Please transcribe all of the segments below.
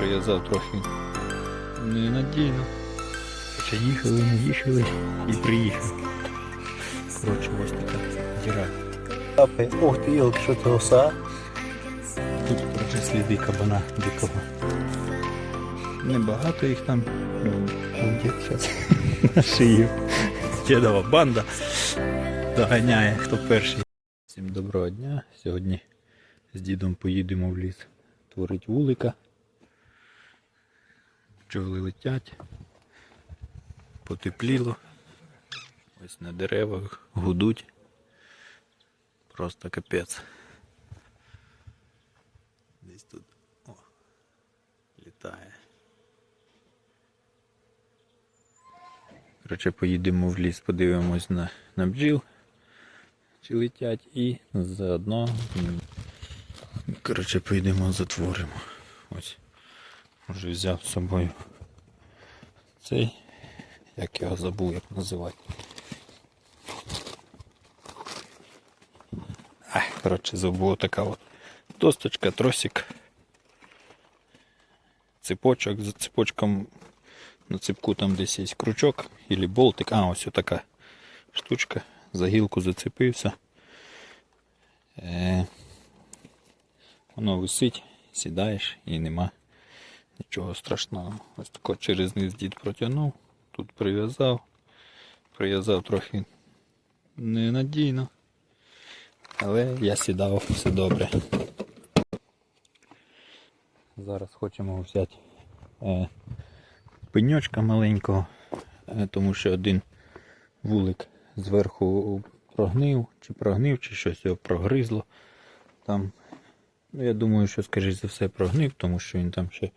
прив'язав трохи ненадійно. Хоча їхали, не їхали і приїхав. Коротше, ось така діра. Ух ти, йолки, що це оса? Тут коротше сліди кабана дикого. Небагато їх там. Ну, на шию. Дідова банда доганяє, хто перший. Всім доброго дня. Сьогодні з дідом поїдемо в ліс. Творить вулика. Бджоли летять. Потепліло. Ось на деревах гудуть. Просто капець. Десь тут о, літає. Коротше, поїдемо в ліс, подивимось на, на бджіл, чи летять, і заодно. Коротше, поїдемо затворимо. Ось. Вже взяв з собою цей, як його забув, як називати. Коротше, забув така от досточка, тросик, цепочок, за цепочком на цепку там десь є крючок или болтик. А, ось така штучка. За гілку зацепився. Е, воно висить, сідаєш і нема нічого страшного. Ось тако через низ дід протягнув, тут прив'язав, прив'язав трохи ненадійно. Але я сідав, все добре. Зараз хочемо взяти е, пеньочка маленького, е, тому що один вулик зверху прогнив, чи прогнив, чи щось його прогризло. Там, ну, я думаю, що, скоріш за все, прогнив, тому що він там ще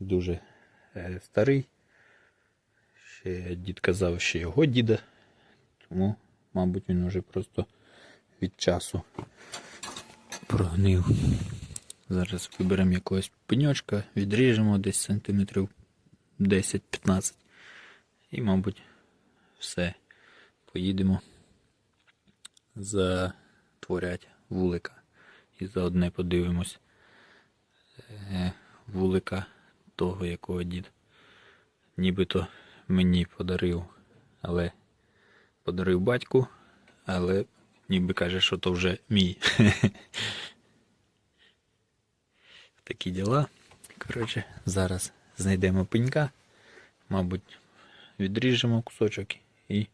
дуже е, старий. Ще дід казав, що його діда, тому, мабуть, він уже просто від часу прогнив. Зараз виберемо якогось пеньочка, відріжемо десь сантиметрів 10-15. І, мабуть, все. Поїдемо затворять вулика. І заодне подивимось е, вулика того, якого дід нібито мені подарив. Але подарив батьку, але ніби каже, що то вже мій. Такі діла. Коротше, зараз знайдемо пенька, мабуть, відріжемо кусочок і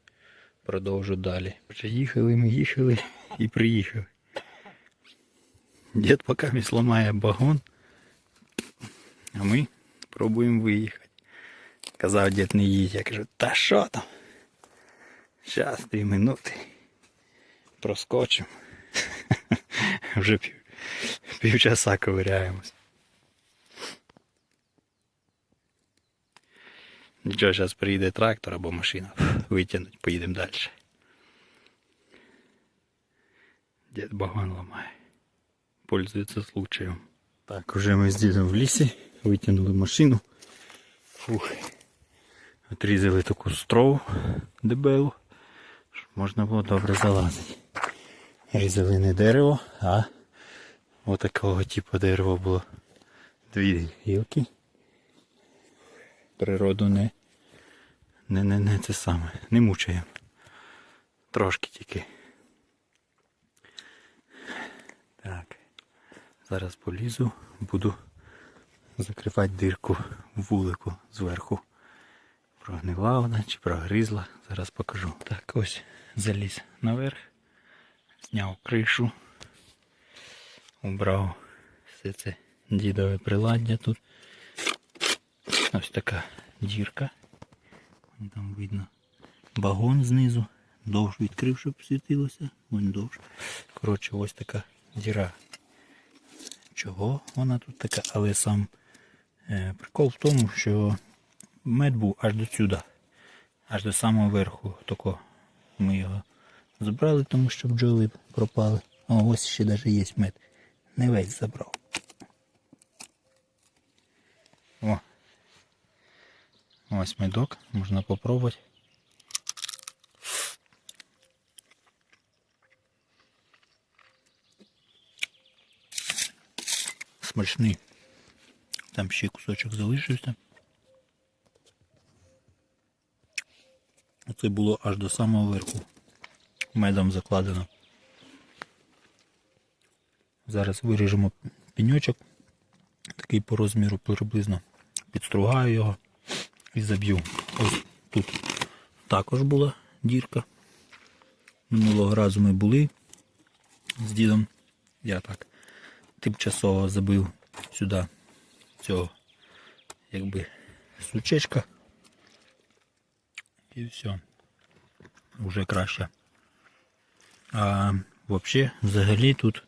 продовжу далі. Коротше, їхали ми, їхали і приїхали. Дід поки мій ламає багон, а ми пробуємо виїхати. Казав дід не їдь, я кажу, та що там? Щас, дві минути. Проскочимо. Вже пів, півчаса ковиряємось. Нічого, зараз приїде трактор або машина. Витягнуть, поїдемо далі. Дід багон ламає. Пользується случаєм. Так, уже ми з дідом в лісі, витягнули машину. Фух. Отрізали таку строву дебелу, щоб можна було добре залазити. Різали не дерево, а отакого типу дерева було дві гілки природу не, не, не, не це саме, не мучаємо. Трошки тільки. Так. Зараз полізу, буду закривати дирку вулику зверху. Прогнила вона чи прогризла, зараз покажу. Так, ось заліз наверх, зняв кришу, убрав все це дідове приладдя тут. Ось така дірка. Там видно багон знизу. Довж відкрив, щоб світилося. Вон довж. Коротше, ось така діра. Чого вона тут така? Але сам прикол в тому, що мед був аж до сюди. Аж до самого верху. Тако ми його забрали, тому що бджоли пропали. О, ось ще навіть є мед. Не весь забрав. О, Ось медок, можна попробувати. Смачний. Там ще кусочок залишився. Оце було аж до самого верху. Медом закладено. Зараз виріжемо пеньочок. Такий по розміру приблизно. Підстругаю його і заб'ю. Ось тут також була дірка. Минулого разу ми були з дідом. Я так тимчасово забив сюди цього якби сучечка. І все. Уже краще. А взагалі, взагалі тут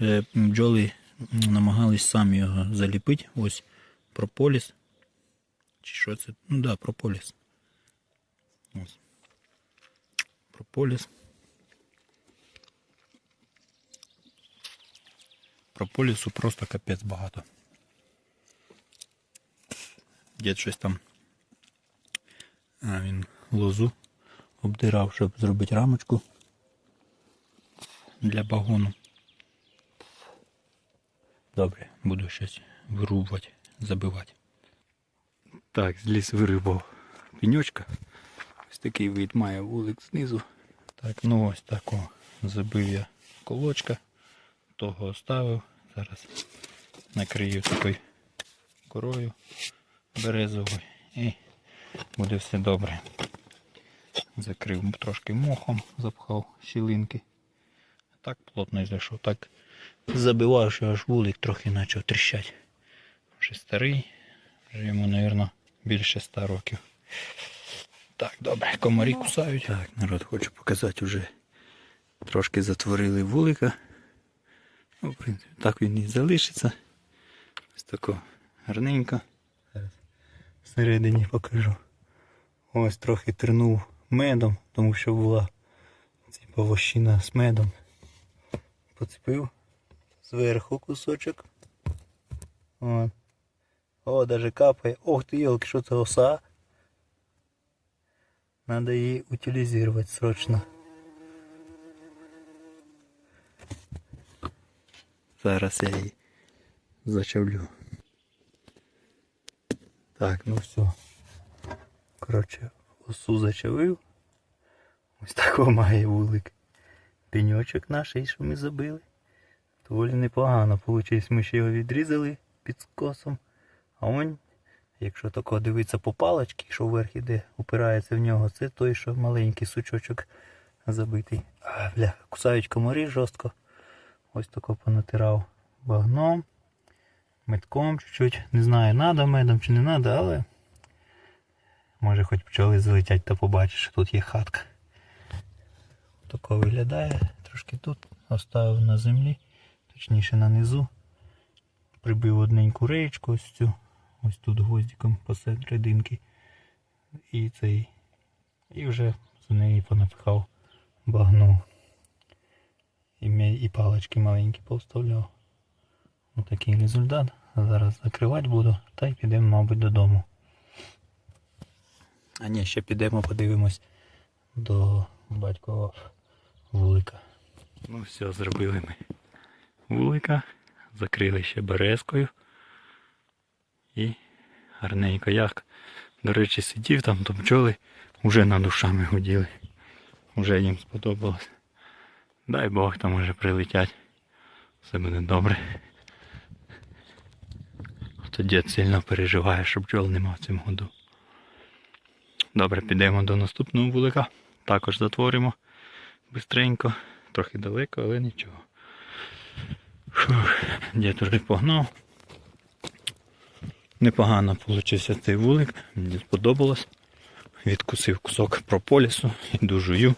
е, бджоли намагались самі його заліпити. Ось прополіс. Чи що це? Ну да, прополіс. Ось. Прополіс. Прополісу просто капець багато. Дід щось там. А, він лозу обдирав, щоб зробити рамочку для багону. Добре, буду щось вирубувати, забивати. Так, зліз вирибав пеньочка. Ось такий вид має вулик знизу. Так, ну ось такого забив я колочка, того оставив. Зараз накрию такою корою березовою і буде все добре. Закрив трошки мохом, запхав щілинки. Так плотно зайшов. Так забивав, що аж вулик трохи почав тріщати. Вже старий, вже йому, мабуть, більше ста років. Так, добре, комарі кусають. Так, народ, хочу показати вже трошки затворили вулика. Ну, в принципі, так він і залишиться. Ось тако гарненько. Всередині покажу. Ось трохи тернув медом, тому що була ця вощина з медом. Поцепив зверху кусочок. О, О даже капає. Ох ти елки, що це оса. Надо її утилізувати срочно. Зараз я її зачавлю. Так, ну все. Коротше, осу зачавив. Ось такого має вулик. Пеньочок наш, що ми забили. Доволі непогано. Получилось, ми ще його відрізали під скосом. А он, якщо тако дивитися по палочці, що вверх іде, упирається в нього, це той, що маленький сучочок забитий. А, бля, кусають комарі жорстко. Ось тако понатирав багном, метком чуть-чуть. Не знаю, надо медом чи не надо, але може хоч пчоли залетять, то побачиш, що тут є хатка. Тако виглядає. Трошки тут оставив на землі, точніше на низу. Прибив одненьку реєчку ось цю, ось тут гвоздиком посерединки. І цей. І вже з неї понапихав багну. І, і палички маленькі повставляв. Ось такий результат. Зараз закривати буду, та й підемо, мабуть, додому. А ні, ще підемо, подивимось до батькового вулика. Ну все, зробили ми вулика, закрили ще березкою. І гарненько як. До речі, сидів там, то бджоли вже над душами гуділи. Уже їм сподобалось. Дай Бог там уже прилетять. Все буде добре. То дід сильно переживає, що бджол нема в цьому году. Добре, підемо до наступного вулика. Також затворимо бистренько. Трохи далеко, але нічого. Дід уже погнав. Непогано вийшов цей вулик, мені сподобалось. Відкусив кусок прополісу і дужую.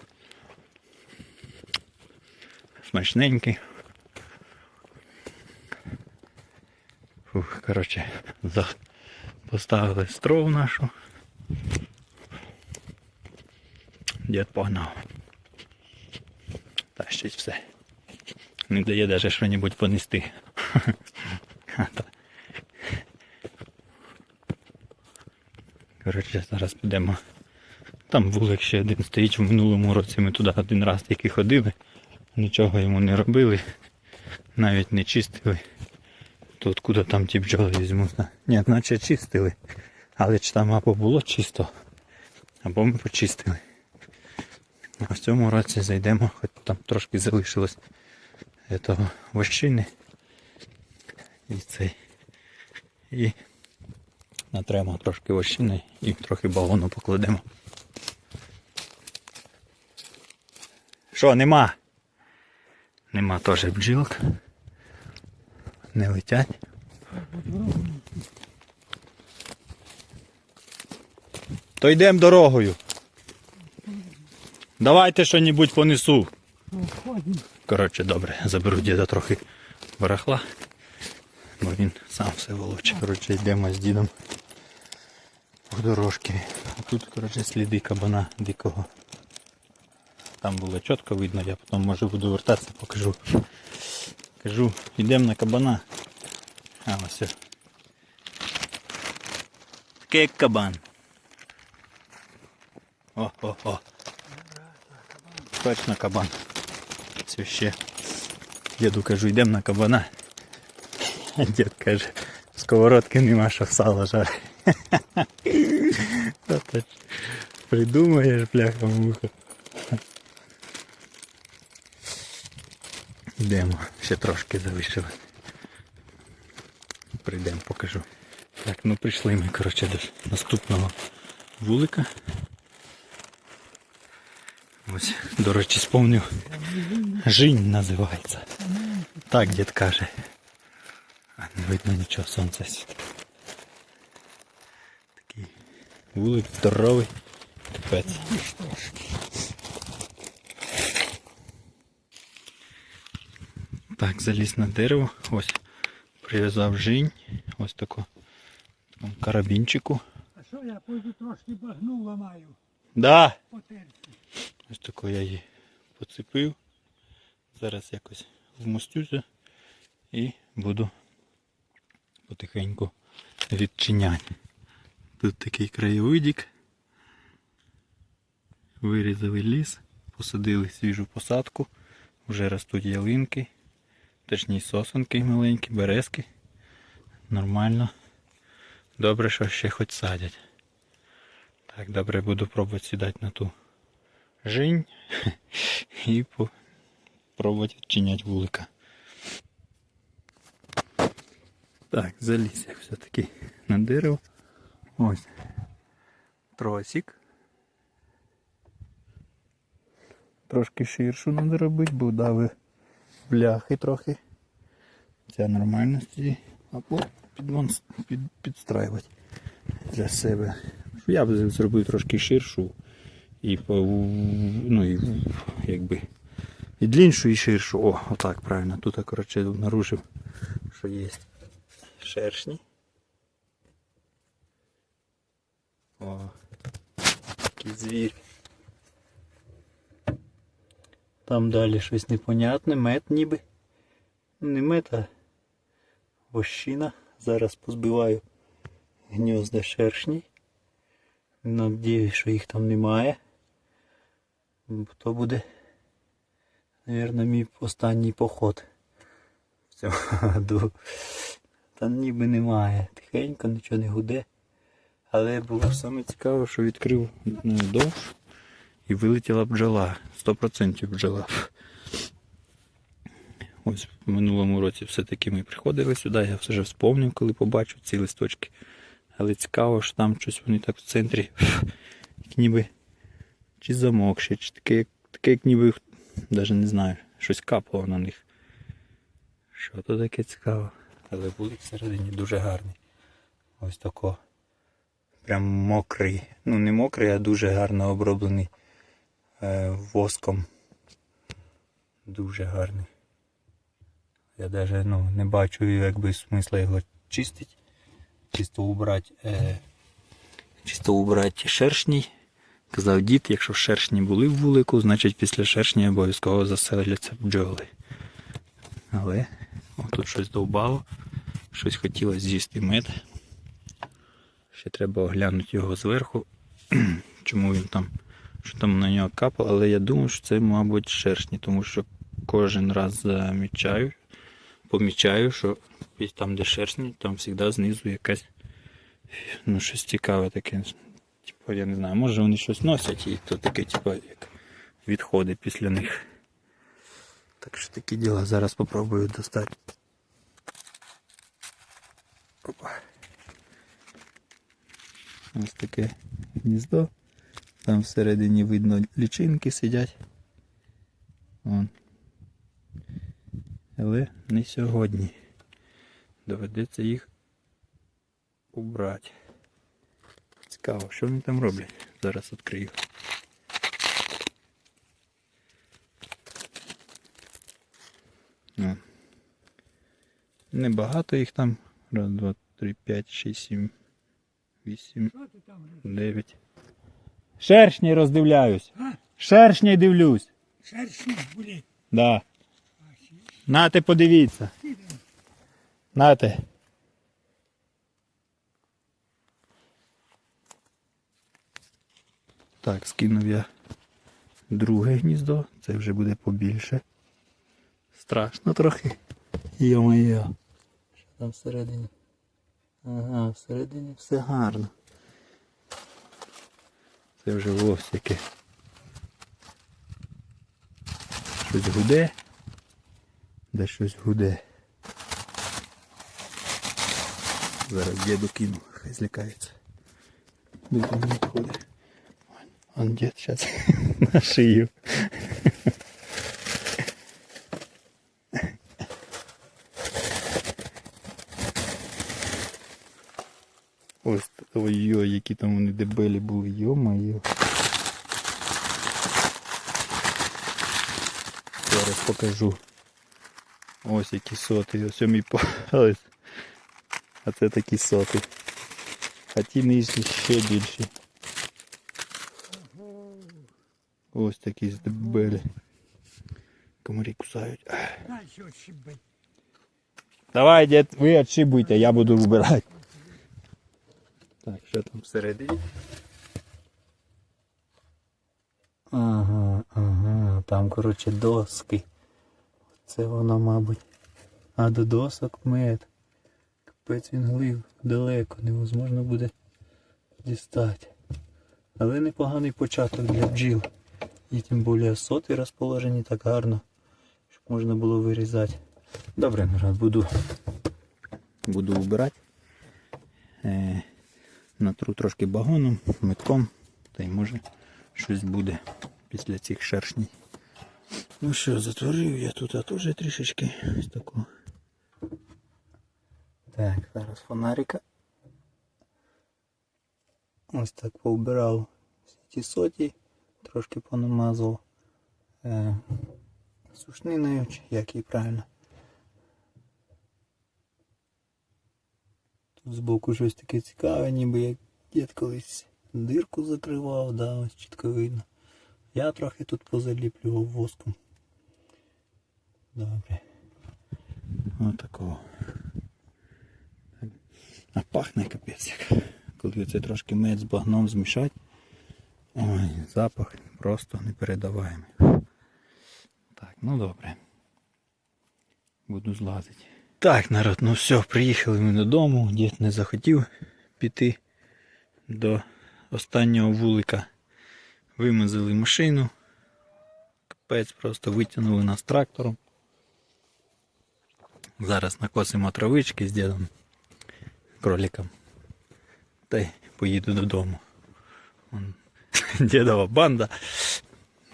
Смачненький. Коротше, поставили стров нашу. Дід погнав. Тащить все. Не дає навіть що-небудь понести. Коротше, зараз підемо. Там вулик ще один стоїть в минулому році. Ми туди один раз тільки ходили, нічого йому не робили, навіть не чистили. То откуда там ті бджоли візьмуть? Ні, наче чистили. Але чи там або було чисто, або ми почистили. А в цьому році зайдемо, хоч там трошки залишилось того вощини. І цей. І натремо трошки вощини і трохи балону покладемо. Що, нема? Нема теж бджілок. Не летять. То йдемо дорогою. Давайте що-небудь понесу. Коротше, добре, заберу діда трохи барахла, бо він сам все волоче. Коротше, йдемо з дідом по дорожки. А тут, коротше, сліди кабана дикого. Там було чітко видно, я потім може буду вертатися, покажу. Кажу, йдемо на кабана. А ось. Такий як кабан. О, о, о. Точно кабан. Це ще. Діду кажу, йдемо на кабана. А дід каже, сковородки нема, що сало жарить. Придумаєш, бляха муха. Йдемо, ще трошки залишилось. Прийдемо, покажу. Так, ну прийшли ми, коротше, до наступного вулика. Ось, до речі, сповнив. Жінь називається. Так дід каже. А не видно нічого, сонце. Такий вулик здоровий. Капець. Так, заліз на дерево. Ось прив'язав жінь. Ось таку карабінчику. А що я пойду трошки багну ламаю Да! Ось таку я її поцепив. Зараз якось вмостюся і буду потихеньку відчиняти. Тут такий краєвидік. Вирізали ліс, посадили свіжу посадку, вже ростуть ялинки, точніше сосенки маленькі, березки. Нормально. Добре, що ще хоч садять. Так, добре, буду пробувати сідати на ту жінь і пробувати відчиняти вулика. Так, заліз я все-таки на дерево. Ось. Тросик. Трошки ширшу треба робити, бо дави бляхи трохи. Ця нормально стоїть. Або підмон- під, підстраювати для себе. Я б зробив трошки ширшу і ну, і, якби, і дліншу, і ширшу. О, отак правильно. Тут я, коротше, обнаружив, що є шершні. О, такий звір. Там далі щось непонятне, мед ніби. Ну, Не мед, а вощина. Зараз позбиваю гнізда шершні. Надіюсь, що їх там немає. То буде, мабуть, мій останній поход в цьому году. Та ніби немає. Тихенько, нічого не гуде. Але було саме цікаво, що відкрив ну, довж і вилетіла бджола. 100% бджола. Ось в минулому році все-таки ми приходили сюди, я все вже вспомнив, коли побачив ці листочки. Але цікаво, що там щось вони так в центрі, як ніби чи замокші, чи таке, таке як ніби, навіть не знаю, щось капало на них. Що то таке цікаво. Але були всередині дуже гарні. Ось тако. Прям мокрий. Ну не мокрий, а дуже гарно оброблений воском. Дуже гарний. Я навіть ну, не бачу якби смисла його чистити. Чисто убрати. Е, чисто убрати шершній. Казав дід, якщо шершні були в вулику, значить після шершні обов'язково заселяться бджоли. Але тут щось довбало, щось хотілося з'їсти мед. Ще треба оглянути його зверху, чому він там, що там на нього капало, але я думаю, що це, мабуть, шершні, тому що кожен раз замічаю, помічаю, що там, де шершні, там завжди знизу якась ну, щось цікаве таке. Типу, я не знаю, може вони щось носять і то таке, типу, як відходи після них. Так що такі діла. Зараз спробую достати. Опа. Ось таке гніздо. Там всередині видно лічинки сидять. Вон. Але не сьогодні. Доведеться їх убрати. Цікаво, що вони там роблять. Зараз відкрию. Небагато їх там. Раз, два, три, п'ять, шість, сім, вісім, дев'ять. Шершні роздивляюсь. А? Шершні дивлюсь. Шершні були. Да. Нате, подивіться. Нате. Так, скинув я друге гніздо, це вже буде побільше. Страшно трохи. Йо-моє. Що там всередині? Ага, всередині все гарно. Це вже вовсяки. Щось гуде. Де щось гуде. Зараз діду кину, хай злякається. Там не ходить. Он дід зараз на шию. Ось ой-ой, які там вони дебелі були, йо-моє. Зараз покажу. Ось які соти, ось мій палець. А це такі соти. А ті нижні ще більші. Ось такі здебелі. Комарі кусають. Давай, дід, ви отшибуйте, я буду вбирати. Так, що там всередині? Ага, ага, там, коротше, доски. Це воно, мабуть. А до досок мед. Капець він глив далеко, невозможно буде дістати. Але непоганий початок для бджіл. І тим більше соти розположені так гарно, щоб можна було вирізати. Добре, народ, буду. Буду вбирати. Е, натру трошки багоном, метком, та й може щось буде після цих шершній. Ну що, затворив я тут теж трішечки ось таку. Так, зараз фонарика. Ось так повбирав всі ті соті, трошки понамазав е, сушниною, чи як її правильно. Збоку щось таке цікаве, ніби як дід колись дирку закривав, да, ось чітко видно. Я трохи тут позаліплював воском. Добре. Ось такого. А пахне капець як. Коли це трошки мед з багном змішать. Ой, запах просто непередаваємий. Так, ну добре. Буду злазити. Так, народ, ну все, приїхали ми додому. Дід не захотів піти до останнього вулика. Вимазали машину. Капець просто витягнули нас трактором. Зараз накосимо травички з дідом кроликом. Та й поїду додому. Вон, Дідова банда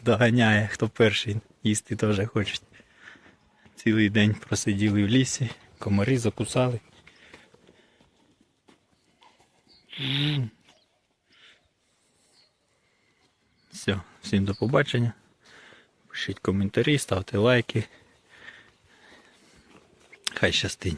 доганяє, хто перший їсти теж хочуть. Цілий день просиділи в лісі, комари закусали. Все, всім до побачення. Пишіть коментарі, ставте лайки. Хай щастить.